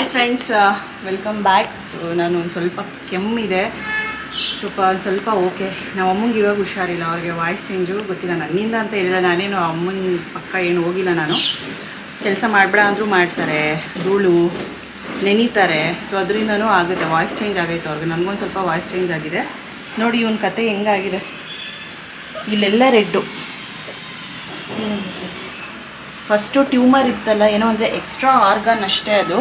Hi friends welcome back so ನಾನು ಒಂದು ಸ್ವಲ್ಪ ಕೆಮ್ಮಿದೆ. ಸ್ವಲ್ಪ ಒಂದು ಸ್ವಲ್ಪ ಓಕೆ ನಾವು ಅಮ್ಮಂಗೆ ಇವಾಗ ಹುಷಾರಿಲ್ಲ. ಅವ್ರಿಗೆ ವಾಯ್ಸ್ ಚೇಂಜು ಗೊತ್ತಿಲ್ಲ. ನನ್ನಿಂದ ಅಂತ ಹೇಳಿಲ್ಲ ನಾನೇನು ಅಮ್ಮನ ಪಕ್ಕ ಏನು ಹೋಗಿಲ್ಲ ನಾನು. ಕೆಲಸ ಮಾಡಬೇಡ ಅಂದರೂ ಮಾಡ್ತಾರೆ. ಧೂಳು ನೆನೀತಾರೆ. ಸೊ ಅದರಿಂದನೂ ಆಗುತ್ತೆ. ವಾಯ್ಸ್ ಚೇಂಜ್ ಆಗೈತೆ ಅವ್ರಿಗೆ. ನನಗೊಂದು ಸ್ವಲ್ಪ ವಾಯ್ಸ್ ಚೇಂಜ್ ಆಗಿದೆ. ನೋಡಿ ಇವನ ಕತೆ ಹೆಂಗಾಗಿದೆ. ಇಲ್ಲೆಲ್ಲ ರೆಡ್ಡು ಫಸ್ಟು ಟ್ಯೂಮರ್ ಇತ್ತಲ್ಲ. ಏನೋ ಅಂದರೆ ಎಕ್ಸ್ಟ್ರಾ ಆರ್ಗನ್ ಅಷ್ಟೇ ಅದು.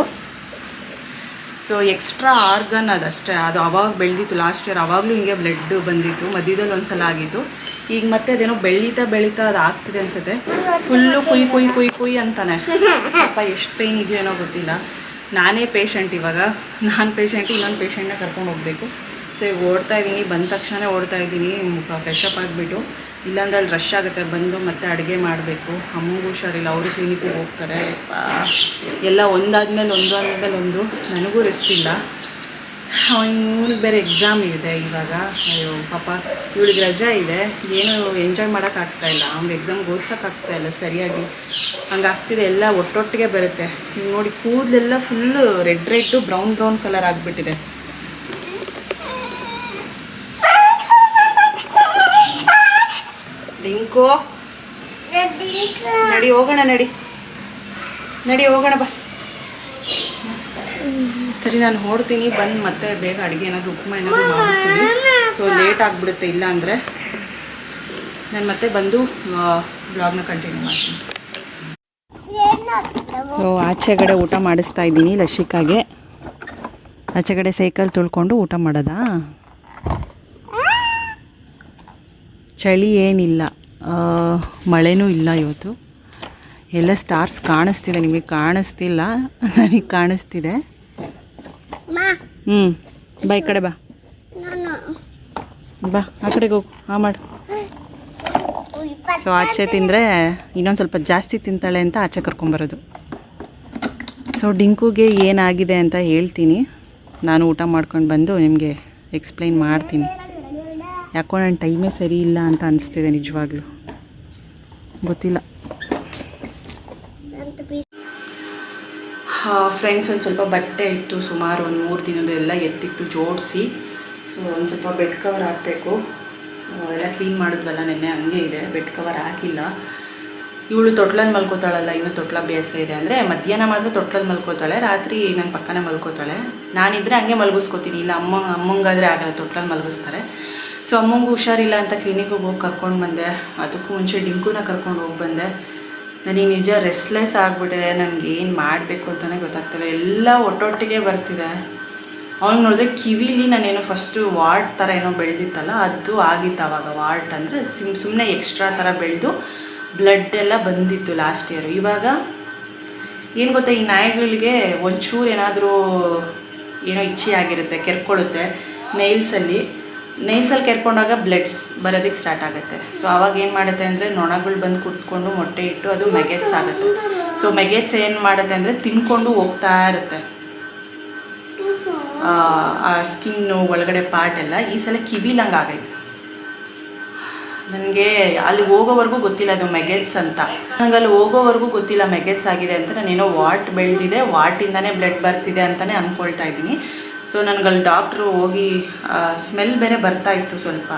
ಸೊ ಎಕ್ಸ್ಟ್ರಾ ಆರ್ಗನ್ ಅದಷ್ಟೇ. ಅದು ಅವಾಗ ಬೆಳೆದಿತ್ತು. ಲಾಸ್ಟ್ ಇಯರ್ ಅವಾಗಲೂ ಹಿಂಗೆ ಬ್ಲಡ್ ಬಂದಿತ್ತು. ಮಧ್ಯದಲ್ಲಿ ಒಂದ್ಸಲ ಆಗಿತ್ತು. ಈಗ ಮತ್ತೆ ಅದೇನೋ ಬೆಳೀತಾ ಬೆಳೀತಾ ಅದು ಆಗ್ತಿದೆ ಅನ್ಸುತ್ತೆ. ಫುಲ್ಲು ಕುಯ್ ಕುಯ್ ಕುಯ್ ಕುಯ್ ಅಂತಾನೆ. ಅಪ್ಪ, ಎಷ್ಟು ಪೇಯ್ನ್ ಇದೆಯೋ ಏನೋ ಗೊತ್ತಿಲ್ಲ. ನಾನೇ ಪೇಷಂಟ್ ಇವಾಗ. ನಾನು ಪೇಷಂಟ್ ಇನ್ನೊಂದು ಪೇಷಂಟ್ನ ಕರ್ಕೊಂಡು ಹೋಗಬೇಕು. ಸೊ ಈಗ ಓಡ್ತಾ ಇದ್ದೀನಿ ಬಂದ ತಕ್ಷಣ ಓಡ್ತಾ ಇದ್ದೀನಿ ಮುಖ ಫ್ರೆಶ್ ಅಪ್ ಆಗಿಬಿಟ್ಟು. ಇಲ್ಲಾಂದ್ರೆ ಅಲ್ಲಿ ರಶ್ ಆಗುತ್ತೆ. ಬಂದು ಮತ್ತೆ ಅಡುಗೆ ಮಾಡಬೇಕು. ಅಮ್ಮಗೂ ಹುಷಾರಿಲ್ಲ ಅವರು ಕ್ಲಿನಿಕ್ಗೆ ಹೋಗ್ತಾರೆ. ಎಲ್ಲ ಒಂದಾದ್ಮೇಲೆ ಒಂದು, ಆದ್ಮೇಲೆ ಒಂದು. ನನಗೂ ರೆಸ್ಟ್ ಇಲ್ಲ. ಇವಳಿಗೆ ಬೇರೆ ಎಕ್ಸಾಮ್ ಇದೆ ಇವಾಗ. ಅಯ್ಯೋ, ಪಾಪ. ಇವಳಿಗೆ ರಜಾ ಇದೆ. ಏನು ಎಂಜಾಯ್ ಮಾಡೋಕ್ಕಾಗ್ತಾಯಿಲ್ಲ ಅವ್ನಿಗೆ ಎಕ್ಸಾಮ್ಗೆ ಓದ್ಸೋಕ್ಕಾಗ್ತಾ ಇಲ್ಲ ಸರಿಯಾಗಿ. ಹಂಗಾಗ್ತಿದೆ ಎಲ್ಲ ಒಟ್ಟೊಟ್ಟಿಗೆ ಬರುತ್ತೆ. ನೋಡಿ ಕೂದಲೆಲ್ಲ full red red brown brown colour ಆಗಿಬಿಟ್ಟಿದೆ. ಡಿಂಕು ನಡಿ, ಹೋಗೋಣ, ನಡಿ. ನಡಿ, ಹೋಗೋಣ, ಬಾ. ಸರಿ, ನಾನು ಹೊಡ್ತೀನಿ ಬಂದು ಮತ್ತೆ ಬೇಗ ಅಡುಗೆ ಏನಾದರೂ ಉಪ್ಮಾ ಏನಾದರೂ ಮಾಡ್ತೀನಿ. ಸೊ ಲೇಟ್ ಆಗಿಬಿಡುತ್ತೆ, ಇಲ್ಲ ಅಂದರೆ ನಾನು ಮತ್ತೆ ಬಂದು ಬ್ಲಾಗ್ನ ಕಂಟಿನ್ಯೂ ಮಾಡ್ತೀನಿ. ಸೊ ಆಚೆ ಕಡೆ ಊಟ ಮಾಡಿಸ್ತಾ ಇದ್ದೀನಿ ಲಶಿಕಾಗೆ. ಆಚೆ ಕಡೆ ಸೈಕಲ್ ತುಳ್ಕೊಂಡು ಊಟ ಮಾಡೋದಾ? ಚಳಿ ಏನಿಲ್ಲ. ಮಳೆನೂ ಇಲ್ಲ ಇವತ್ತು. ಎಲ್ಲ ಸ್ಟಾರ್ಸ್ ಕಾಣಿಸ್ತಿದೆ ನಿಮಗೆ ಕಾಣಿಸ್ತಿಲ್ಲ? ನನಗೆ ಕಾಣಿಸ್ತಿದೆ. ಹ್ಞೂ ಬಾ ಈ ಕಡೆ ಬಾ. ಬಾ ಆ ಕಡೆಗೆ ಹೋಗು ಹಾಂ ಮಾಡು. ಸೊ ಆಚೆ ತಿಂದರೆ ಇನ್ನೊಂದು ಸ್ವಲ್ಪ ಜಾಸ್ತಿ ತಿಂತಾಳೆ ಅಂತ ಆಚೆ ಕರ್ಕೊಂಬರೋದು ಸೊ ಡಿಂಕುಗೆ ಏನಾಗಿದೆ ಅಂತ ಹೇಳ್ತೀನಿ. ನಾನು ಊಟ ಮಾಡ್ಕೊಂಡು ಬಂದು ನಿಮಗೆ ಎಕ್ಸ್ಪ್ಲೈನ್ ಮಾಡ್ತೀನಿ. ಯಾಕೋ ನನ್ನ ಟೈಮೇ ಸರಿ ಇಲ್ಲ ಅಂತ ಅನಿಸ್ತಿದೆ ನಿಜವಾಗ್ಲೂ. ಗೊತ್ತಿಲ್ಲ. ಫ್ರೆಂಡ್ಸ್ ಒಂದು ಸ್ವಲ್ಪ ಬಟ್ಟೆ ಇತ್ತು. ಸುಮಾರು ಒಂದು ಮೂರು ದಿನದ ಎಲ್ಲ ಎತ್ತಿಟ್ಟು ಜೋಡಿಸಿ. ಸೊ ಒಂದು ಸ್ವಲ್ಪ ಬೆಡ್ ಕವರ್ ಹಾಕಬೇಕು. ಎಲ್ಲ ಕ್ಲೀನ್ ಮಾಡಿದ್ವಲ್ಲ ನೆನ್ನೆ, ಹಂಗೆ ಇದೆ. ಬೆಡ್ ಕವರ್ ಹಾಕಿಲ್ಲ. ಇವಳು ತೊಟ್ಲಲ್ಲಿ ಮಲ್ಕೋತಾಳಲ್ಲ, ಇನ್ನೂ ತೊಟ್ಲ ಬೇಸ ಇದೆ ಅಂದರೆ ಮಧ್ಯಾಹ್ನ ಮಾತ್ರ ತೊಟ್ಲಲ್ಲಿ ಮಲ್ಕೋತಾಳೆ, ರಾತ್ರಿ ನನ್ನ ಪಕ್ಕನೇ ಮಲ್ಕೋತಾಳೆ. ನಾನಿದ್ರೆ ಹಂಗೆ ಮಲಗಿಸ್ಕೋತೀನಿ. ಇಲ್ಲ, ಅಮ್ಮ, ಅಮ್ಮಂಗಾದರೆ ಆಗಲ್ಲ ತೊಟ್ಲಲ್ಲಿ ಮಲಗಿಸ್ತಾರೆ. ಸೊ ಅಮ್ಮಂಗೂ ಹುಷಾರಿಲ್ಲ ಅಂತ ಕ್ಲಿನಿಕ್ಗೆ ಹೋಗಿ ಕರ್ಕೊಂಡು ಬಂದೆ. ಅದಕ್ಕೂ ಮುಂಚೆ ಡಿಂಕುನ ಕರ್ಕೊಂಡು ಹೋಗಿ ಬಂದೆ. ನನಗೆ ನಿಜ ರೆಸ್ಟ್ಲೆಸ್ ಆಗಿಬಿಟ್ಟಿದೆ ನನಗೆ ಏನು ಮಾಡಬೇಕು ಅಂತಲೇ ಗೊತ್ತಾಗ್ತಿಲ್ಲ. ಎಲ್ಲ ಒಟ್ಟೊಟ್ಟಿಗೆ ಬರ್ತಿದೆ. ಅವ್ನಿಗೆ ನೋಡಿದ್ರೆ ಕಿವಿಲಿ ನಾನೇನೋ ಫಸ್ಟು ವಾರ್ಟ್ ಥರ ಏನೋ ಬೆಳೆದಿತ್ತಲ್ಲ, ಅದು ಆಗಿತ್ತು ಆವಾಗ ವಾರ್ಟ್ ಅಂದರೆ ಸಿಮ್ ಸುಮ್ಮನೆ ಎಕ್ಸ್ಟ್ರಾ ಥರ ಬೆಳೆದು ಬ್ಲಡ್ ಎಲ್ಲ ಬಂದಿತ್ತು ಲಾಸ್ಟ್ ಇಯರು ಇವಾಗ ಏನು ಗೊತ್ತಾ, ಈ ನಾಯಿಗಳಿಗೆ ಒಂಚೂರು ಏನಾದರೂ ಏನೋ ಇಚ್ಛೆ ಆಗಿರುತ್ತೆ ಕೆರ್ಕೊಳ್ಳುತ್ತೆ ನೈಲ್ಸಲ್ಲಿ ನೈಲ್ಸಲ್ಲಿ ಕೆರ್ಕೊಂಡಾಗ ಬ್ಲಡ್ಸ್ ಬರೋದಕ್ಕೆ ಸ್ಟಾರ್ಟ್ ಆಗುತ್ತೆ. ಸೊ ಆವಾಗ ಏನು ಮಾಡುತ್ತೆ ಅಂದರೆ ನೊಣಗಳು ಬಂದು ಕುತ್ಕೊಂಡು ಮೊಟ್ಟೆ ಇಟ್ಟು ಅದು ಮೆಗೆಟ್ಸ್ ಆಗುತ್ತೆ. ಸೊ ಮೆಗೆಟ್ಸ್ ಏನು ಮಾಡುತ್ತೆ ಅಂದರೆ ತಿನ್ಕೊಂಡು ಹೋಗ್ತಾ ಇರುತ್ತೆ. ಆ, ಆ ಸ್ಕಿನ್ನು ಒಳಗಡೆ ಪಾರ್ಟ್ ಎಲ್ಲ ಈ ಸಲ ಕಿವಿಲಂಗೆ ಆಗೈತೆ. ನನಗೆ ಅಲ್ಲಿ ಹೋಗೋವರೆಗೂ ಗೊತ್ತಿಲ್ಲ ಅದು ಮೆಗೆಟ್ಸ್ ಅಂತ. ನನಗೆ ಅಲ್ಲಿ ಹೋಗೋವರೆಗೂ ಗೊತ್ತಿಲ್ಲ ಮೆಗೆಟ್ಸ್ ಆಗಿದೆ ಅಂತ. ನಾನೇನೋ ವಾಟ್ ಬೆಳೆದಿದೆ ವಾಟಿಂದನೇ ಬ್ಲಡ್ ಬರ್ತಿದೆ ಅಂತಲೇ ಅಂದ್ಕೊಳ್ತಾ ಇದ್ದೀನಿ. ಸೊ ನನಗಲ್ಲಿ ಡಾಕ್ಟ್ರು ಹೋಗಿ ಸ್ಮೆಲ್ ಬೇರೆ ಬರ್ತಾ ಇತ್ತು ಸ್ವಲ್ಪ.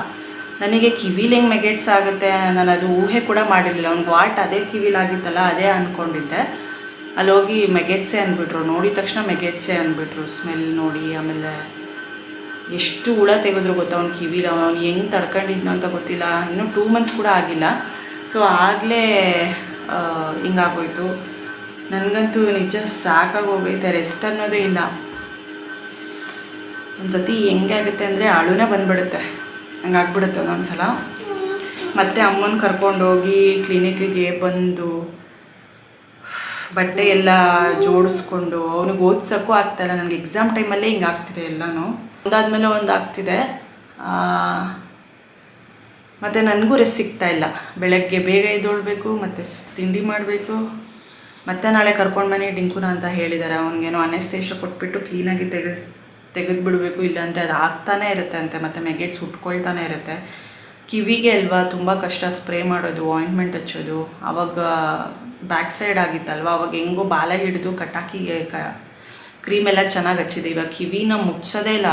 ನನಗೆ ಕಿವಿಲಿ ಹೆಂಗೆ ಮೆಗೆಟ್ಸ್ ಆಗುತ್ತೆ, ನಾನು ಅದು ಊಹೆ ಕೂಡ ಮಾಡಿರಲಿಲ್ಲ. ಅವ್ನಿಗೆ ವಾಟ್ ಅದೇ ಕಿವಿಲಾಗಿತ್ತಲ್ಲ ಅದೇ ಅಂದ್ಕೊಂಡಿದ್ದೆ ಅಲ್ಲಿ ಹೋಗಿ ಮೆಗೆಟ್ಸೆ ಅಂದ್ಬಿಟ್ರು ನೋಡಿದ ತಕ್ಷಣ ಮೆಗೆಟ್ಸೆ ಅಂದ್ಬಿಟ್ರು ಸ್ಮೆಲ್ ನೋಡಿ, ಆಮೇಲೆ ಎಷ್ಟು ಹುಳ ತೆಗೆದ್ರು ಗೊತ್ತಾ ಅವ್ನು ಕಿವಿಲ? ಅವ್ನು ಹೆಂಗೆ ತಡ್ಕೊಂಡಿದ್ನೋ ಅಂತ ಗೊತ್ತಿಲ್ಲ. ಇನ್ನೂ ಟೂ ಮಂತ್ಸ್ ಕೂಡ ಆಗಿಲ್ಲ. ಸೊ ಆಗಲೇ ಹಿಂಗಾಗೋಯ್ತು. ನನಗಂತೂ ನಿಜ ಸಾಕಾಗೋಗೈತೆ. ರೆಸ್ಟ್ ಅನ್ನೋದೇ ಇಲ್ಲ. ಒಂದು ಸತಿ ಹೆಂಗೆ ಆಗುತ್ತೆ ಅಂದರೆ ಅಳುನೇ ಬಂದ್ಬಿಡುತ್ತೆ. ಹಂಗಾಗ್ಬಿಡುತ್ತೆ ಒಂದೊಂದು ಸಲ ಮತ್ತು ಅಮ್ಮನ ಕರ್ಕೊಂಡೋಗಿ ಕ್ಲಿನಿಕ್ಕಿಗೆ ಬಂದು, ಬಟ್ಟೆ ಎಲ್ಲ ಜೋಡಿಸ್ಕೊಂಡು, ಅವನಿಗೆ ಓದ್ಸೋಕ್ಕೂ ಆಗ್ತಾಯಿಲ್ಲ ನನಗೆ ಎಕ್ಸಾಮ್ ಟೈಮಲ್ಲೇ ಹಿಂಗೆ ಆಗ್ತಿದೆ ಎಲ್ಲನೂ. ಒಂದಾದ್ಮೇಲೆ ಒಂದು ಆಗ್ತಿದೆ. ಮತ್ತು ನನಗೂ ರೆಸ್ಟ್ ಸಿಗ್ತಾ ಇಲ್ಲ. ಬೆಳಗ್ಗೆ ಬೇಗ ಎದ್ದೊಳ್ಬೇಕು, ಮತ್ತು ತಿಂಡಿ ಮಾಡಬೇಕು. ಮತ್ತೆ ನಾಳೆ ಕರ್ಕೊಂಡು ಬನ್ನಿ ಡಿಂಕುನ ಅಂತ ಹೇಳಿದ್ದಾರೆ ಅವನಿಗೇನೋ ಅನೆಸ್ತೇಶ ಕೊಟ್ಬಿಟ್ಟು ಕ್ಲೀನಾಗಿ ತೆಗೆದು ತೆಗೆದು ಬಿಡಬೇಕು ಇಲ್ಲಾಂದರೆ ಅದು ಆಗ್ತಾನೇ ಇರುತ್ತೆ ಅಂತೆ. ಮತ್ತು ಮೆಗೆಟ್ಸ್ ಉಟ್ಕೊಳ್ತಾನೆ ಇರುತ್ತೆ. ಕಿವಿಗೆ ಅಲ್ವಾ ತುಂಬ ಕಷ್ಟ ಸ್ಪ್ರೇ ಮಾಡೋದು ಆಯಿಂಟ್ಮೆಂಟ್ ಹಚ್ಚೋದು. ಆವಾಗ ಬ್ಯಾಕ್ ಸೈಡ್ ಆಗಿತ್ತಲ್ವ? ಅವಾಗ ಹೆಂಗೋ ಬಾಲ ಹಿಡಿದು ಕಟಾಕಿಗೆ ಕ, ಕ್ರೀಮ್ ಎಲ್ಲ ಚೆನ್ನಾಗಿ ಹಚ್ಚಿದೆ. ಇವಾಗ ಕಿವಿನ ಮುಚ್ಚೋದೇ ಇಲ್ಲ.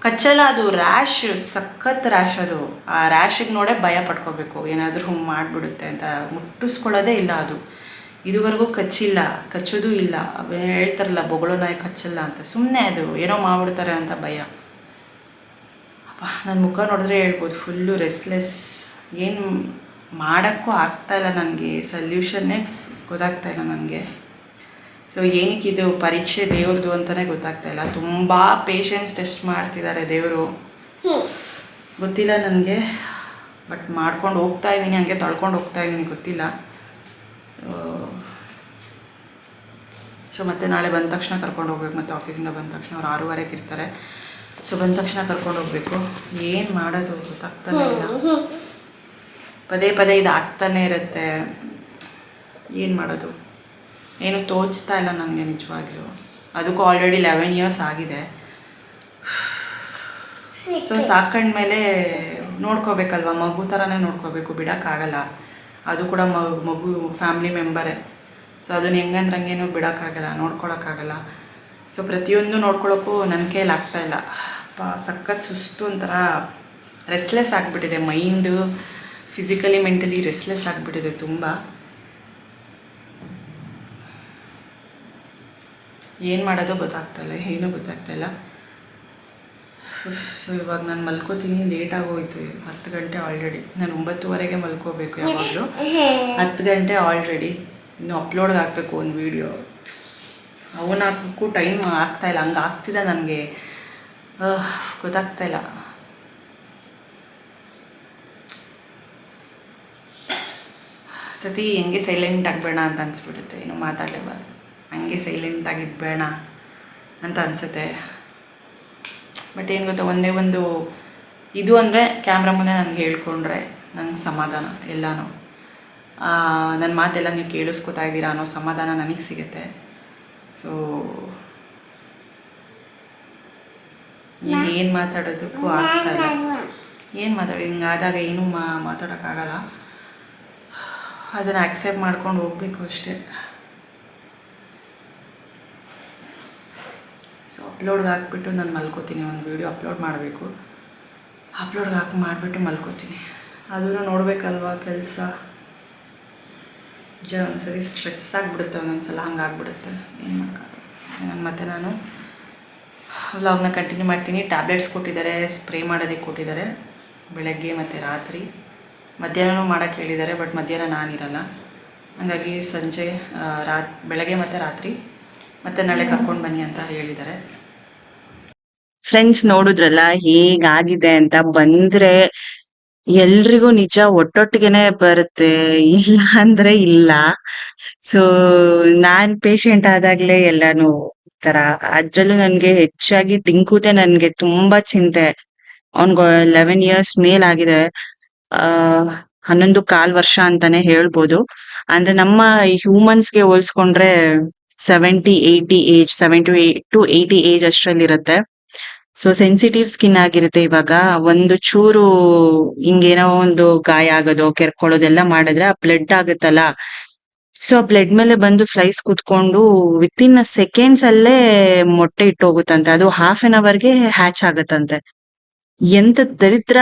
ಕಚ್ಚಲ್ಲ ಅದು ರ್ಯಾಶ್ ಸಖತ್ ರ್ಯಾಶ್ ಅದು. ಆ ರ್ಯಾಶಿಗೆ ನೋಡೇ ಭಯ ಪಡ್ಕೋಬೇಕು. ಏನಾದರೂ ಮಾಡಿಬಿಡುತ್ತೆ ಅಂತ. ಮುಟ್ಟಿಸ್ಕೊಳ್ಳೋದೇ ಇಲ್ಲ ಅದು. ಇದುವರೆಗೂ ಕಚ್ಚಿಲ್ಲ, ಕಚ್ಚೋದು ಇಲ್ಲ. ಹೇಳ್ತಾರಲ್ಲ, ಬೊಗಳು ನಾಯಿ ಕಚ್ಚಲ್ಲ ಅಂತ. ಸುಮ್ಮನೆ ಅದು, ಏನೋ ಮಾಡ್ಬಿಡ್ತಾರೆ ಅಂತ ಭಯ. ಅಪ್ಪ ನನ್ನ ಮುಖ ನೋಡಿದ್ರೆ ಹೇಳ್ಬೋದು, ಫುಲ್ಲು ರೆಸ್ಲೆಸ್ ಏನು ಮಾಡೋಕ್ಕೂ ಆಗ್ತಾಯಿಲ್ಲ ನನಗೆ. ಸಲ್ಯೂಷನ್ನೇ ಗೊತ್ತಾಗ್ತಾ ಇಲ್ಲ ನನಗೆ. ಸೊ ಏನಕ್ಕೆ ಇದು ಪರೀಕ್ಷೆ ದೇವ್ರದ್ದು ಅಂತಲೇ ಗೊತ್ತಾಗ್ತಾ ಇಲ್ಲ. ತುಂಬ ಪೇಷನ್ಸ್ ಟೆಸ್ಟ್ ಮಾಡ್ತಿದ್ದಾರೆ ದೇವರು. ಗೊತ್ತಿಲ್ಲ ನನಗೆ ಬಟ್ ಮಾಡ್ಕೊಂಡು ಹೋಗ್ತಾ ಇದ್ದೀನಿ, ಹಂಗೆ ತಳ್ಕೊಂಡು ಹೋಗ್ತಾ ಇದ್ದೀನಿ, ಗೊತ್ತಿಲ್ಲ. ಸೊ ಮತ್ತೆ ನಾಳೆ ಬಂದ ತಕ್ಷಣ ಕರ್ಕೊಂಡು ಹೋಗ್ಬೇಕು. ಮತ್ತೆ ಆಫೀಸಿಂದ ಬಂದ ತಕ್ಷಣ ಅವ್ರು ಆರೂವರೆಗೆ ಇರ್ತಾರೆ. ಸೊ ಬಂದ ತಕ್ಷಣ ಕರ್ಕೊಂಡು ಹೋಗ್ಬೇಕು. ಏನು ಮಾಡೋದು? ಗೊತ್ತಾಗ್ತಾನೆ ಇಲ್ಲ. ಪದೇ ಪದೇ ಇದು ಆಗ್ತಾನೆ ಇರುತ್ತೆ. ಏನು ಮಾಡೋದು? ಏನು ತೋಚ್ತಾ ಇಲ್ಲ ನನಗೆ ನಿಜವಾಗ್ಲೂ ಅದಕ್ಕೂ ಆಲ್ರೆಡಿ ಲೆವೆನ್ ಇಯರ್ಸ್ ಆಗಿದೆ. ಸೊ ಸಾಕಂಡ್ಮೇಲೆ ನೋಡ್ಕೋಬೇಕಲ್ವ? ಮಗು ಥರನೇ ನೋಡ್ಕೋಬೇಕು. ಬಿಡೋಕ್ಕಾಗಲ್ಲ. ಅದು ಕೂಡ ಮಗು ಫ್ಯಾಮಿಲಿ ಮೆಂಬರೇ ಸೊ ಅದನ್ನ ಹೆಂಗಂದ್ರೆ ಹಂಗೇನು ಬಿಡೋಕ್ಕಾಗಲ್ಲ, ನೋಡ್ಕೊಳಕ್ಕಾಗಲ್ಲ. ಸೊ ಪ್ರತಿಯೊಂದು ನೋಡ್ಕೊಳ್ಳೋಕ್ಕೂ ನನ್ನ ಕೈಯಲ್ಲಿ ಆಗ್ತಾಯಿಲ್ಲ ಅಪ್ಪ, ಸಖತ್ ಸುಸ್ತು ಒಂಥರ ರೆಸ್ಲೆಸ್ ಆಗಿಬಿಟ್ಟಿದೆ. ಮೈಂಡು ಫಿಸಿಕಲಿ ಮೆಂಟಲಿ ರೆಸ್ಲೆಸ್ ಆಗಿಬಿಟ್ಟಿದೆ ತುಂಬ. ಏನು ಮಾಡೋದು ಗೊತ್ತಾಗ್ತಾಯಿಲ್ಲ ಏನೂ ಗೊತ್ತಾಗ್ತಾಯಿಲ್ಲ ಸೊ ಇವಾಗ ನಾನು ಮಲ್ಕೋತೀನಿ ಲೇಟ್ ಆಗೋಯ್ತು. ಹತ್ತು ಗಂಟೆ ಆಲ್ರೆಡಿ ನಾನು ಒಂಬತ್ತುವರೆಗೆ ಮಲ್ಕೋಬೇಕು ಯಾವಾಗಲೂ. ಹತ್ತು ಗಂಟೆ ಆಲ್ರೆಡಿ ಇನ್ನು ಅಪ್ಲೋಡ್ಗೆ ಹಾಕಬೇಕು ಒಂದು ವೀಡಿಯೋ ಅವನ್ನ ಹಾಕೋಕ್ಕೂ ಟೈಮ್ ಆಗ್ತಾಯಿಲ್ಲ ಹಂಗೆ ಆಗ್ತಿದೆ ನನಗೆ. ಗೊತ್ತಾಗ್ತಾಯಿಲ್ಲ ಸತಿ ಹೆಂಗೆ ಸೈಲೆಂಟ್ ಆಗಬೇಡ ಅಂತ ಅನಿಸ್ಬಿಡುತ್ತೆ. ಏನು ಮಾತಾಡಲೇಬಾರ್ದು. ಹಂಗೆ ಸೈಲೆಂಟ್ ಆಗಿದ್ಬೇಡ ಅಂತ ಅನಿಸುತ್ತೆ. ಬಟ್ ಏನು ಗೊತ್ತಾ ಒಂದೇ ಒಂದು ಇದು ಅಂದರೆ ಕ್ಯಾಮ್ರಾ ಮುಂದೆ ನನಗೆ ಹೇಳ್ಕೊಂಡ್ರೆ ನನಗೆ ಸಮಾಧಾನ ಎಲ್ಲನೂ. ನನ್ನ ಮಾತೆಲ್ಲ ನೀವು ಕೇಳಿಸ್ಕೊತಾ ಇದ್ದೀರಾ ಅನ್ನೋ ಸಮಾಧಾನ ನನಗೆ ಸಿಗುತ್ತೆ. ಸೊ ಏನು ಮಾತಾಡೋದಕ್ಕೂ ಆಗ್ತಾಯಿಲ್ಲ ಏನು ಮಾತಾಡಿ ಹಿಂಗಾದಾಗ ಏನೂ ಮಾ ಮಾತಾಡೋಕ್ಕಾಗಲ್ಲ. ಅದನ್ನು ಆಕ್ಸೆಪ್ಟ್ ಮಾಡ್ಕೊಂಡು ಹೋಗ್ಬೇಕು ಅಷ್ಟೇ ಸೊ ಅಪ್ಲೋಡ್ಗೆ ಹಾಕ್ಬಿಟ್ಟು ನಾನು ಮಲ್ಕೋತೀನಿ, ಒಂದು ವೀಡಿಯೋ ಅಪ್ಲೋಡ್ ಮಾಡಬೇಕು. ಅಪ್ಲೋಡ್ಗೆ ಹಾಕಿ ಮಾಡಿಬಿಟ್ಟು ಮಲ್ಕೋತೀನಿ. ಅದನ್ನು ನೋಡಬೇಕಲ್ವಾ ಕೆಲಸ? ನಿಜ ಒಂದ್ಸರಿ ಸ್ಟ್ರೆಸ್ ಆಗಿಬಿಡುತ್ತೆ, ಒಂದೊಂದ್ಸಲ ಹಂಗೆ ಆಗ್ಬಿಡುತ್ತೆ. ಏನು ನಾನು ಮತ್ತೆ ನಾನು ವ್ಲಾಗ್ನ ಕಂಟಿನ್ಯೂ ಮಾಡ್ತೀನಿ. ಟ್ಯಾಬ್ಲೆಟ್ಸ್ ಕೊಟ್ಟಿದ್ದಾರೆ ಸ್ಪ್ರೇ ಮಾಡೋದಕ್ಕೆ ಕೊಟ್ಟಿದ್ದಾರೆ. ಬೆಳಗ್ಗೆ ಮತ್ತು ರಾತ್ರಿ. ಮಧ್ಯಾಹ್ನನೂ ಮಾಡೋಕ್ಕೆ ಹೇಳಿದ್ದಾರೆ ಬಟ್ ಮಧ್ಯಾಹ್ನ ನಾನಿರಲ್ಲ. ಹಾಗಾಗಿ ಸಂಜೆ ರಾತ್, ಬೆಳಗ್ಗೆ ಮತ್ತು ರಾತ್ರಿ. ಮತ್ತೆ ನಾಳೆ ಕರ್ಕೊಂಡು ಬನ್ನಿ ಅಂತ ಹೇಳಿದ್ದಾರೆ. ಫ್ರೆಂಡ್ಸ್ ನೋಡಿದ್ರಲ್ಲ ಹೇಗಾಗಿದೆ ಅಂತ ಬಂದ್ರೆ ಎಲ್ರಿಗೂ ನಿಜ ಒಟ್ಟೊಟ್ಟಿಗೆನೆ ಬರುತ್ತೆ. ಇಲ್ಲ ಅಂದ್ರೆ ಇಲ್ಲ. ಸೊ ನಾನ್ ಪೇಷಂಟ್ ಆದಾಗ್ಲೇ ಎಲ್ಲಾನು ತರ ಅದ್ರಲ್ಲೂ ನನ್ಗೆ ಹೆಚ್ಚಾಗಿ ಟಿಂಕುತೆ ನನ್ಗೆ ತುಂಬಾ ಚಿಂತೆ. ಅವ್ನ್ಗ ಲೆವೆನ್ ಇಯರ್ಸ್ ಮೇಲಾಗಿದೆ ಆ, ಹನ್ನೊಂದು ಕಾಲ್ ವರ್ಷ ಅಂತಾನೆ ಹೇಳ್ಬೋದು. ಅಂದ್ರೆ ನಮ್ಮ ಹ್ಯೂಮನ್ಸ್ಗೆ ಹೋಲ್ಸ್ಕೊಂಡ್ರೆ seventy eighty age seventy to eighty age ಅಷ್ಟರಲ್ಲಿ ಇರುತ್ತೆ ಸೊ ಸೆನ್ಸಿಟಿವ್ ಸ್ಕಿನ್ ಆಗಿರುತ್ತೆ ಇವಾಗ. ಒಂದು ಚೂರು ಹಿಂಗೇನೋ ಒಂದು ಗಾಯ ಆಗೋದು, ಕೆರ್ಕೊಳ್ಳೋದೆಲ್ಲ ಮಾಡಿದ್ರೆ ಆ ಬ್ಲಡ್ ಆಗುತ್ತಲ್ಲ. ಸೊ ಆ ಬ್ಲಡ್ ಮೇಲೆ ಬಂದು ಫ್ಲೈಸ್ ಕುತ್ಕೊಂಡು ವಿತ್ ಇನ್ ಸೆಕೆಂಡ್ಸ್ ಅಲ್ಲೇ ಮೊಟ್ಟೆ ಇಟ್ಟೋಗುತ್ತಂತೆ ಅದು ಹಾಫ್ ಅನ್ ಅವರ್ಗೆ ಹ್ಯಾಚ್ ಆಗತ್ತಂತೆ. ಎಂತ ದರಿದ್ರ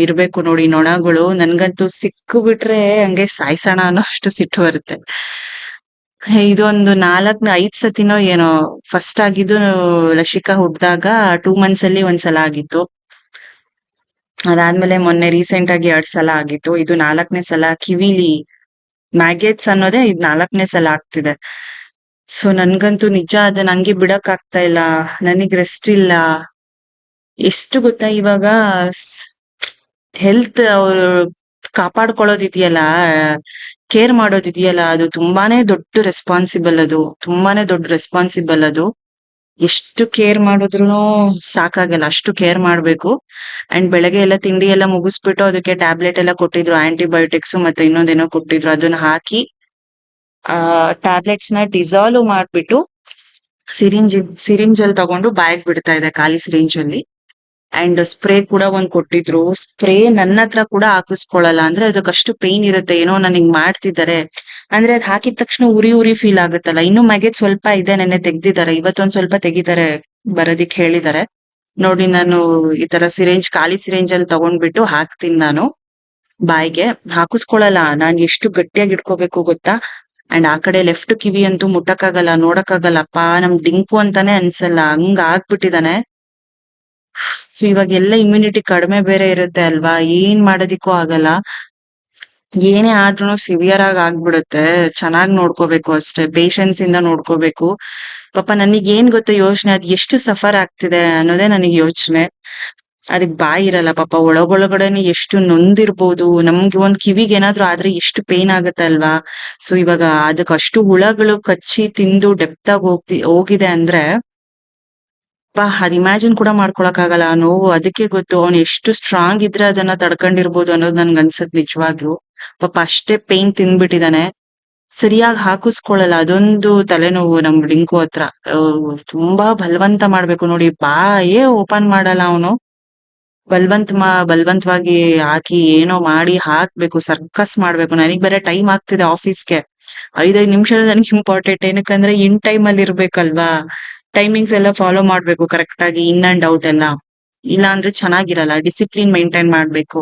ಇರ್ಬೇಕು ನೋಡಿ ನೊಣಗಳು. ನನ್ಗಂತೂ ಸಿಕ್ಕು ಬಿಟ್ರೆ ಹಂಗೆ ಸಾಯ್ಸೋಣ ಅನ್ನೋ ಅಷ್ಟು ಸಿಟ್ಟು ಬರುತ್ತೆ. ಇದೊಂದು ನಾಲ್ಕ್ ಐದ್ ಸತಿನೋ ಏನೋ ಫಸ್ಟ್ ಆಗಿದ್ದು ಲಸಿಕಾ ಹುಟ್ದಾಗ ಟೂ ಮಂತ್ಸ್ ಅಲ್ಲಿ ಒಂದ್ಸಲ ಆಗಿತ್ತು. ಅದಾದ್ಮೇಲೆ ಮೊನ್ನೆ ರೀಸೆಂಟ್ ಆಗಿ ಎರಡ್ ಸಲ ಆಗಿತ್ತು. ಇದು ನಾಲ್ಕನೇ ಸಲ ಕಿವಿಲಿ ಮ್ಯಾಗೇಟ್ಸ್ ಅನ್ನೋದೇ ಇದ್ ನಾಲ್ಕನೇ ಸಲ ಆಗ್ತಿದೆ. ಸೊ ನನ್ಗಂತೂ ನಿಜ ಅದ ನಂಗೆ ಬಿಡಕ್ ಆಗ್ತಾ ಇಲ್ಲ. ನನಗ್ ರೆಸ್ಟ್ ಇಲ್ಲ. ಎಷ್ಟು ಗೊತ್ತಾ ಇವಾಗ ಹೆಲ್ತ್ ಅವ್ರು ಕಾಪಾಡ್ಕೊಳ್ಳೋದಿದೆಯಲ್ಲ? ಕೇರ್ ಮಾಡೋದಿದೆಯಲ್ಲ ಅದು ತುಂಬಾನೇ ದೊಡ್ಡ ರೆಸ್ಪಾನ್ಸಿಬಲ್ ಅದು, ತುಂಬಾನೇ ದೊಡ್ಡ ರೆಸ್ಪಾನ್ಸಿಬಲ್ ಅದು. ಎಷ್ಟು ಕೇರ್ ಮಾಡಿದ್ರು ಸಾಕಾಗಲ್ಲ, ಅಷ್ಟು ಕೇರ್ ಮಾಡ್ಬೇಕು. ಅಂಡ್ ಬೆಳಗ್ಗೆ ಎಲ್ಲ ತಿಂಡಿ ಎಲ್ಲ ಮುಗಿಸ್ಬಿಟ್ಟು ಅದಕ್ಕೆ ಟ್ಯಾಬ್ಲೆಟ್ ಎಲ್ಲ ಕೊಟ್ಟಿದ್ರು ಆಂಟಿಬಯೋಟಿಕ್ಸ್ ಮತ್ತೆ ಇನ್ನೊಂದೇನೋ ಕೊಟ್ಟಿದ್ರು, ಅದನ್ನ ಹಾಕಿ, ಆ ಟ್ಯಾಬ್ಲೆಟ್ಸ್ನ ಡಿಸಾಲ್ವ್ ಮಾಡ್ಬಿಟ್ಟು, ಸಿರಿಂಜ್ ಸಿರಿಂಜ್ ಅಲ್ಲಿ ತಗೊಂಡು ಬಾಯಿಗೆ ಬಿಡ್ತಾ ಇದೆ, ಖಾಲಿ ಸಿರಿಂಜ್ ಅಲ್ಲಿ ಅಂಡ್ ಸ್ಪ್ರೇ ಕೂಡ ಒಂದ್ ಕೊಟ್ಟಿದ್ರು. ಸ್ಪ್ರೇ ನನ್ನ ಹತ್ರ ಕೂಡ ಹಾಕಿಸ್ಕೊಳಲ್ಲ. ಅಂದ್ರೆ ಅದಕ್ಕಷ್ಟು ಪೇನ್ ಇರುತ್ತೆ. ಏನೋ ನನಗ್ ಮಾಡ್ತಿದ್ದಾರೆ. ಅಂದ್ರೆ ಅದ್ ಹಾಕಿದ ತಕ್ಷಣ ಉರಿ ಉರಿ ಫೀಲ್ ಆಗುತ್ತಲ್ಲ. ಇನ್ನು ಮ್ಯಾಗೇಜ್ ಸ್ವಲ್ಪ ಇದೆ ನೆನ್ನೆ ತೆಗ್ದಿದ್ದಾರೆ. ಇವತ್ತೊಂದ್ ಸ್ವಲ್ಪ ತೆಗಿತಾರೆ ಬರೋದಿಕ್ ಹೇಳಿದ್ದಾರೆ. ನೋಡಿ ನಾನು ಈ ತರ ಸಿರೇಂಜ್ ಖಾಲಿ ಸಿರೇಂಜ್ ಅಲ್ಲಿ ತಗೊಂಡ್ಬಿಟ್ಟು ಹಾಕ್ತೀನಿ ನಾನು. ಬಾಯಿಗೆ. ಹಾಕಿಸ್ಕೊಳ್ಳಲ್ಲ ನಾನ್ ಎಷ್ಟು ಗಟ್ಟಿಯಾಗಿ ಇಟ್ಕೋಬೇಕು ಗೊತ್ತಾ? ಅಂಡ್ ಆ ಕಡೆ ಲೆಫ್ಟ್ ಕಿವಿ ಅಂತೂ ಮುಟ್ಟಕ್ಕಾಗಲ್ಲ, ನೋಡಕ್ಕಾಗಲ್ಲಪ್ಪ. ನಮ್ ಡಿಂಕು ಅಂತಾನೆ ಅನ್ಸಲ್ಲ. ಹಂಗ ಆಗ್ಬಿಟ್ಟಿದಾನೆ ಇವಾಗ ಎಲ್ಲ ಇಮ್ಯುನಿಟಿ ಕಡಿಮೆ ಬೇರೆ ಇರುತ್ತೆ ಅಲ್ವಾ? ಏನ್ ಮಾಡೋದಿಕ್ಕೂ ಆಗಲ್ಲ. ಏನೇ ಆದ್ರೂ ಸಿವಿಯರ್ ಆಗಿ ಆಗ್ಬಿಡುತ್ತೆ. ಚೆನ್ನಾಗ್ ನೋಡ್ಕೋಬೇಕು ಅಷ್ಟೇ. ಪೇಶನ್ಸ್ ಇಂದ ನೋಡ್ಕೋಬೇಕು. ಪಾಪ ನನಗ್ ಏನ್ ಗೊತ್ತು ಯೋಚನೆ, ಅದ್ ಎಷ್ಟು ಸಫರ್ ಆಗ್ತಿದೆ ಅನ್ನೋದೇ ನನಗೆ ಯೋಚನೆ. ಅದಕ್ ಬಾಯಿ ಇರಲ್ಲ ಪಾಪ. ಒಳಗೊಳಗಡೆನೆ ಎಷ್ಟು ನೊಂದಿರ್ಬೋದು. ನಮ್ಗೆ ಒಂದ್ ಕಿವಿಗೆ ಏನಾದ್ರೂ ಆದ್ರೆ ಎಷ್ಟು ಪೇನ್ ಆಗತ್ತೆ ಅಲ್ವಾ? ಸೊ ಇವಾಗ ಅದಕ್ ಅಷ್ಟು ಹುಳಗಳು ಕಚ್ಚಿ ತಿಂದು ಡೆಪ್ತ್ ಆಗಿ ಹೋಗ್ತಿ, ಹೋಗಿದೆ ಅಂದ್ರೆ ಪಾ ಅದ್ ಇಮ್ಯಾಜಿನ್ ಕೂಡ ಮಾಡ್ಕೊಳಕ್ ಆಗಲ್ಲ ನೋವು, ಅದಕ್ಕೆ ಗೊತ್ತು. ಅವ್ನು ಎಷ್ಟು ಸ್ಟ್ರಾಂಗ್ ಇದ್ರೆ ಅದನ್ನ ತಡ್ಕೊಂಡಿರ್ಬೋದು ಅನ್ನೋದು ನನ್ಗೆ ಅನ್ಸತ್ ನಿಜವಾಗ್ಲು. ಪಾಪ ಅಷ್ಟೇ ಪೇನ್ ತಿಂದ್ಬಿಟ್ಟಿದಾನೆ ಸರಿಯಾಗಿ ಹಾಕಿಸ್ಕೊಳಲ್ಲ. ಅದೊಂದು ತಲೆನೋವು ನಮ್ ಡಿಂಕು ಹತ್ರ. ತುಂಬಾ ಬಲವಂತ ಮಾಡ್ಬೇಕು ನೋಡಿ. ಬಾಯೇ ಓಪನ್ ಮಾಡಲ್ಲ ಅವನು. ಬಲವಂತ ಮಾ, ಬಲ್ವಂತವಾಗಿ ಹಾಕಿ ಏನೋ ಮಾಡಿ ಹಾಕ್ಬೇಕು ಸರ್ಕಸ್ ಮಾಡ್ಬೇಕು. ನನಗ್ ಬೇರೆ ಟೈಮ್ ಆಗ್ತಿದೆ ಆಫೀಸ್ಗೆ ಐದೈದು ನಿಮಿಷ ನನಗೆ ಇಂಪಾರ್ಟೆಂಟ್ ಏನಕ್ಕಂದ್ರೆ ಇನ್ ಟೈಮ್ ಅಲ್ಲಿ ಇರ್ಬೇಕಲ್ವಾ ಟೈಮಿಂಗ್ಸ್ ಎಲ್ಲ ಫಾಲೋ ಮಾಡ್ಬೇಕು ಕರೆಕ್ಟ್ ಆಗಿ ಇನ್ ಅಂಡ್ ಔಟ್ ಎಲ್ಲ. ಇಲ್ಲ ಅಂದ್ರೆ ಚೆನ್ನಾಗಿರಲ್ಲ ಡಿಸಿಪ್ಲಿನ್ ಮೇಂಟೈನ್ ಮಾಡ್ಬೇಕು.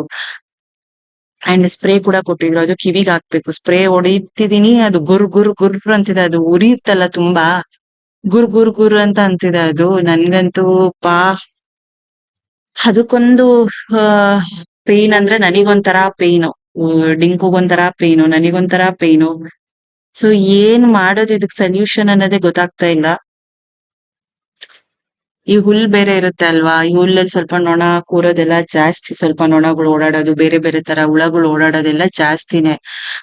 ಅಂಡ್ ಸ್ಪ್ರೇ ಕೂಡ ಕೊಟ್ಟಿದ್ರು, ಅದು ಕಿವಿಗೆ ಹಾಕ್ಬೇಕು. ಸ್ಪ್ರೇ ಹೊಡಿತಿದೀನಿ, ಅದು ಗುರ್ ಗುರ್ ಗುರ್ ಅಂತಿದೆ, ಅದು ಉರಿಯುತ್ತಲ್ಲ ತುಂಬಾ. ಗುರ್ ಗುರ್ ಗುರ್ ಅಂತ ಅಂತಿದೆ ಅದು, ನನ್ಗಂತೂ ಪಾ. ಅದಕ್ಕೊಂದು ಪೇನ್ ಅಂದ್ರೆ ನನಗೊಂಥರ ಪೇನು ಡಿಂಕುಗೊಂಥರ ಪೇನು ನನಗೊಂಥರ ಪೇನು ಸೊ ಏನ್ ಮಾಡೋದು ಇದಕ್ ಸೊಲ್ಯೂಷನ್ ಅನ್ನೋದೇ ಗೊತ್ತಾಗ್ತಾ ಇಲ್ಲ. ಈ ಹುಲ್ ಬೇರೆ ಇರುತ್ತೆ ಅಲ್ವಾ? ಈ ಹುಲ್ಲಲ್ಲಿ ಸ್ವಲ್ಪ ನೊಣ ಕೂರೋದೆಲ್ಲ ಜಾಸ್ತಿ ಸ್ವಲ್ಪ ನೊಣಗಳು ಓಡಾಡೋದು, ಬೇರೆ ಬೇರೆ ತರ ಹುಳಗಳು ಓಡಾಡೋದೆಲ್ಲ ಜಾಸ್ತಿನೇ.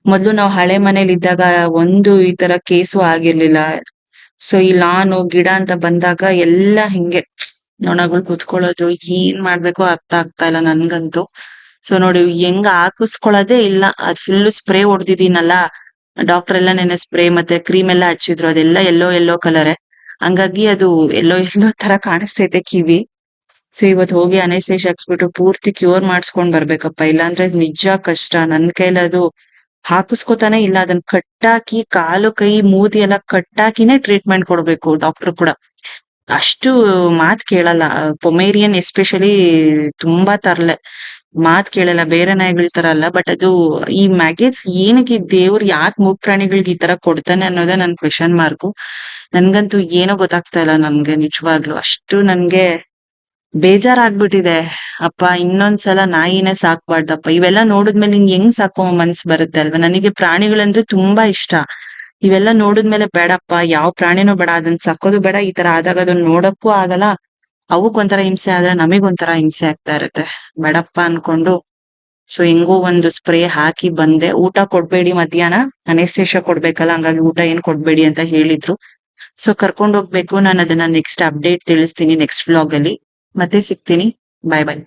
ಮೊದ್ಲು ನಾವು ಹಳೆ ಮನೇಲಿ ಇದ್ದಾಗ ಒಂದು ಈ ತರ ಕೇಸು ಆಗಿರ್ಲಿಲ್ಲ. ಸೊ, ಈ ಲಾನು, ಗಿಡ ಅಂತ ಬಂದಾಗ ಎಲ್ಲ ಹಿಂಗೆ ನೊಣಗಳು ಕುತ್ಕೊಳ್ಳೋದು, ಏನ್ ಮಾಡ್ಬೇಕು ಅರ್ಥ ಆಗ್ತಾ ಇಲ್ಲ ನನ್ಗಂತೂ. ಸೊ, ನೋಡಿ ಹೆಂಗ ಹಾಕಿಸ್ಕೊಳ್ಳೋದೇ ಇಲ್ಲ. ಅದ್ ಫುಲ್ ಸ್ಪ್ರೇ ಹೊಡೆದಿದ್ದೀನಲ್ಲ? ಡಾಕ್ಟರ್ ಎಲ್ಲ ನೆನೆ ಸ್ಪ್ರೇ ಮತ್ತೆ ಕ್ರೀಮ್ ಎಲ್ಲ ಹಚ್ಚಿದ್ರು. ಅದೆಲ್ಲ ಎಲ್ಲೋ ಎಲ್ಲೋ ಕಲರೇ ಹಂಗಾಗಿ ಅದು ಎಲ್ಲೋ ಎಲ್ಲೋ ತರ ಕಾಣಿಸ್ತೈತೆ ಕಿವಿ. ಸೊ ಇವತ್ ಹೋಗಿ ಅನಸ್ತೇಶ್ ಹಾಕ್ಸ್ಬಿಟ್ಟು ಪೂರ್ತಿ ಕ್ಯೂರ್ ಮಾಡಿಸ್ಕೊಂಡ್ ಬರ್ಬೇಕಪ್ಪ. ಇಲ್ಲಾಂದ್ರೆ ನಿಜ ಕಷ್ಟ. ನನ್ ಕೈಲಿ ಅದು ಹಾಕಿಸ್ಕೊತಾನೆ ಇಲ್ಲ. ಅದನ್ನ ಕಟ್ಟಾಕಿ ಕಾಲು, ಕೈ, ಮೂತಿ ಎಲ್ಲ ಕಟ್ಟಾಕಿನೇ ಟ್ರೀಟ್ಮೆಂಟ್ ಕೊಡ್ಬೇಕು. ಡಾಕ್ಟರ್ ಕೂಡ. ಅಷ್ಟು ಮಾತ್ ಕೇಳಲ್ಲ. ಪೊಮೇರಿಯನ್ ಎಸ್ಪೆಷಲಿ ತುಂಬಾ ತರ್ಲೆ. ಮಾತ್ ಕೇಳಲ್ಲ, ಬೇರೆ ನಾಯಿಗಳ ತರ ಅಲ್ಲ, ಬಟ್ ಅದು ಈ ಮ್ಯಾಗೇಟ್ಸ್ ಏನಕ್ಕೆ ದೇವ್ರು ಯಾಕೆ ಮೂಗ್ ಪ್ರಾಣಿಗಳಿಗೆ ಈ ತರ ಕೊಡ್ತಾನೆ ಅನ್ನೋದೇ ನನ್ ಕ್ವೆಶನ್ ಮಾರ್ಕು. ನನ್ಗಂತೂ ಏನೋ ಗೊತ್ತಾಗ್ತಾ ಇಲ್ಲ ನನ್ಗೆ ನಿಜವಾಗ್ಲು. ಅಷ್ಟು ನನ್ಗೆ ಬೇಜಾರಾಗ್ಬಿಟ್ಟಿದೆ. ಅಪ್ಪ, ಇನ್ನೊಂದ್ಸಲ ನಾಯಿನೇ ಸಾಕ್ಬಾರ್ದಪ್ಪ. ಇವೆಲ್ಲ ನೋಡಿದ್ಮೇಲೆ ನಿನ್ ಹೆಂಗ್ ಸಾಕೋ ಮನ್ಸ್ ಬರುತ್ತೆ ಅಲ್ವಾ? ನನಗೆ ಪ್ರಾಣಿಗಳಂದ್ರೆ ತುಂಬಾ ಇಷ್ಟ. ಇವೆಲ್ಲ ನೋಡಿದ್ಮೇಲೆ ಬೇಡಪ್ಪ, ಯಾವ ಪ್ರಾಣಿನೂ ಬೇಡ ಅದನ್ನ ಸಾಕೋದು ಬೇಡ, ಈ ತರ ಆದಾಗ ಅದನ್ನ ನೋಡಕ್ಕೂ ಆಗಲ್ಲ. ಅವಕ್ಕೊಂಥರ ಹಿಂಸೆ ಆದ್ರೆ ನಮಗೊಂಥರ ಹಿಂಸೆ ಆಗ್ತಾ ಇರುತ್ತೆ. ಬೇಡಪ್ಪ ಅನ್ಕೊಂಡು. ಸೊ ಹೆಂಗೋ ಒಂದು ಸ್ಪ್ರೇ ಹಾಕಿ ಬಂದೆ. ಊಟ ಕೊಡ್ಬೇಡಿ ಮಧ್ಯಾಹ್ನ. ಅನೇಸ್ತೇಶ ಕೊಡ್ಬೇಕಲ್ಲ, ಹಂಗಾಗಿ ಊಟ ಏನ್ ಕೊಡ್ಬೇಡಿ ಅಂತ ಹೇಳಿದ್ರು. ಸೊ ಕರ್ಕೊಂಡ್ ಹೋಗ್ಬೇಕು ನಾನು ಅದನ್ನ ನೆಕ್ಸ್ಟ್ ಅಪ್ಡೇಟ್ ತಿಳಿಸ್ತೀನಿ ನೆಕ್ಸ್ಟ್ ವ್ಲಾಗ್ ಅಲ್ಲಿ. ಮತ್ತೆ ಸಿಗ್ತೀನಿ. ಬಾಯ್ ಬಾಯ್